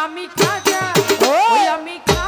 আমি খাজা! ওই আমি খাজা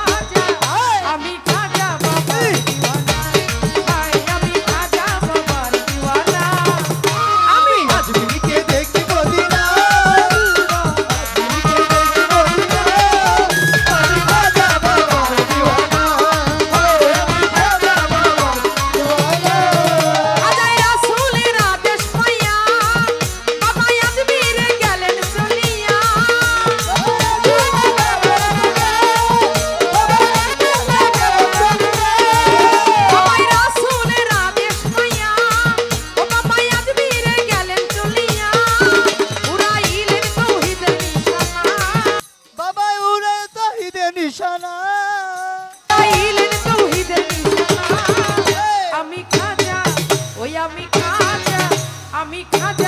নিশানা আমি খাজা ওই আমি খাজা আমি খাজা।